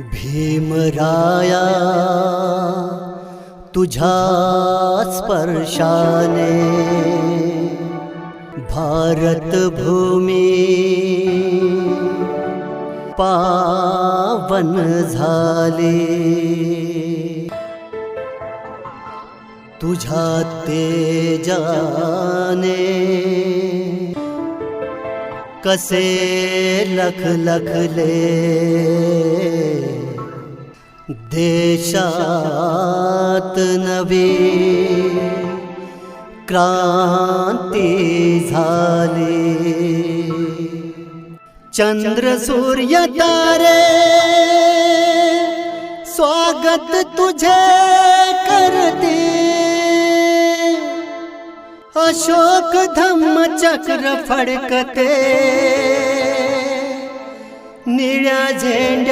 भीमराया तुझ्या स्पर्शाने भारत भूमी पावन झाली. तुझ्या तेजाने कसे लख लखले. देशात नवी क्रांती झाली। चंद्र सूर्य तारे स्वागत तुझे करते। अशोक धम्म चक्र फडकते निळ्या झेंड्यावरती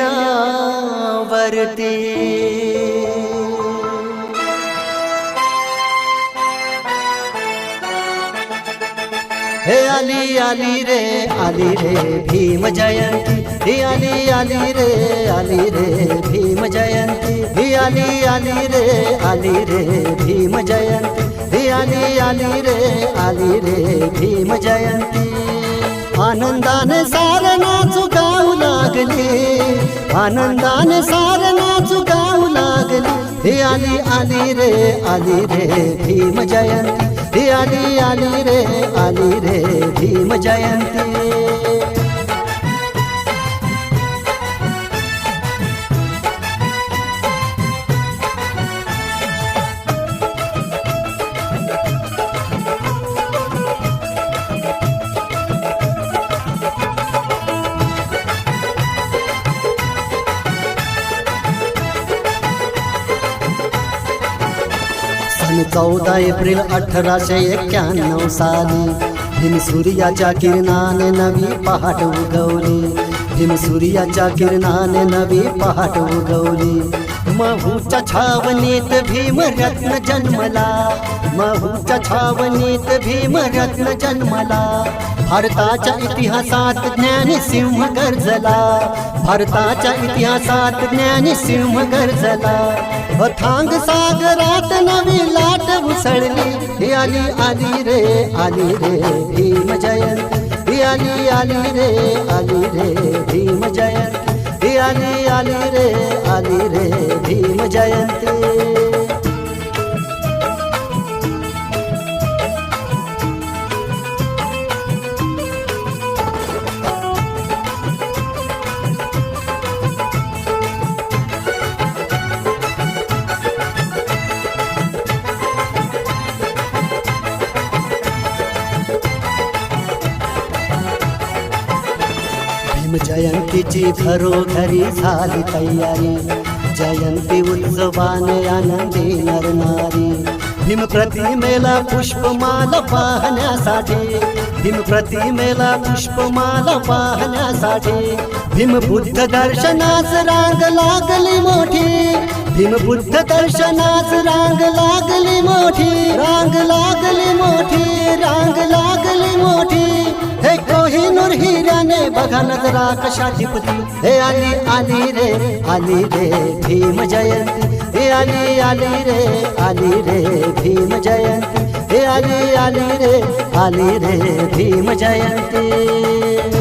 हे आली आली रे आली रे भीम जयंती। ही आली आली रे आली रे भीम जयंती। ही आली आली रे आली रे भीम जयंती। ही आली आली रे आली रे भीम जयंती। आनंदाने सारना चुकावू लागले. आनंदाने सारना गाऊ लागले. हे आली आली रे आली रे भीम जयंती. हे आली आली रे आली रे भीम जयंती. सन चौदा एप्रिल अठराशे एक्क्याण्णव साली. भीम सूर्याच्या किरणाने नवी पहाट उगवली. भीम सूर्याच्या किरणाने नवी पहाट उगवली. महूच्या छावणीत भीम रत्न जन्मला. महूच्या छावणीत भीम रत्न जन्मला. भारताच्या इतिहासात ज्ञानी सिंह गर्जला. भारताच्या इतिहासात ज्ञानी सिंह गर्जला. अथांग सागरात नवी लाट उसळली. ही आली आली रे आली रे भीम जयंत. ही आली आली रे आली रे भीम जयंत. ही आली आली रे आली रे भीम जयंती. जयंतीची घरोघरी झाली तयारी. जयंती उत्सवाने आनंदी नरनारी. भीम प्रतिमेला पुष्पमाल पाहण्यासाठी. भीम प्रतिमेला पुष्पमाल पाहण्यासाठी. भीम बुद्ध दर्शनास रांग लागली मोठी. भीम बुद्ध दर्शनास रांग लागली मोठी. रांग लागली मोठी. नजरा कशा टिपती हे आली आली रे आली रे भीम जयंती. हे आली आली रे आली रे भीम जयंती. हे आली आली रे आली रे भीम जयंती.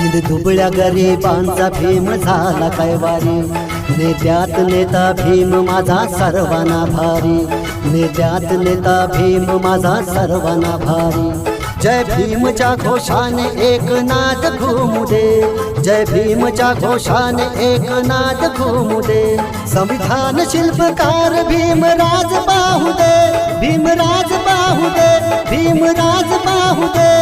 दिन दुबळ्या गरीबांचा भीम झाला कैवारी नेत्यात नेता भीम माझा सर्वांना भारी. नेत्यात नेता भीम माझा सर्वांना भारी. जय भीमच्या घोषाने एक नाद घुमू दे जय भीमच्या घोषाने एक नाद घुमू दे संविधान शिल्पकार भीमराज बाहू दे भीमराज बाहू दे भीमराज बाहू दे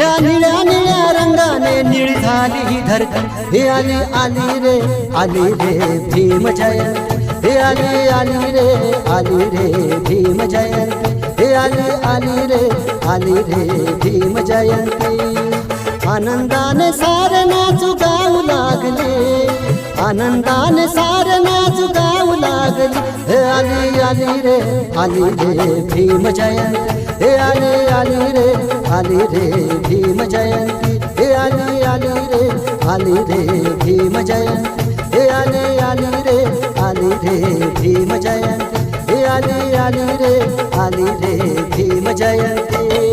या निळ्या निळ्या रंगाने निळ झाली ही धरती. हे आली आली रे आली रे भीम जय हे आली आली रे आली रे भीम जय हे आली आली रे आली रे भीम जयंती. आनंदाने सारे नाचू गाऊ लागले. आनंदाने सारे नाचू गाऊ लागले. हे आली आली रे आली रे भीम जयंती. हे आली आली रे आली रे भीम जयंती. हे आली आली रे आली रे भीम जयंती. हे आली आली रे आली रे भीम जयंती. हे आली आली रे आली रे भीम जयंती।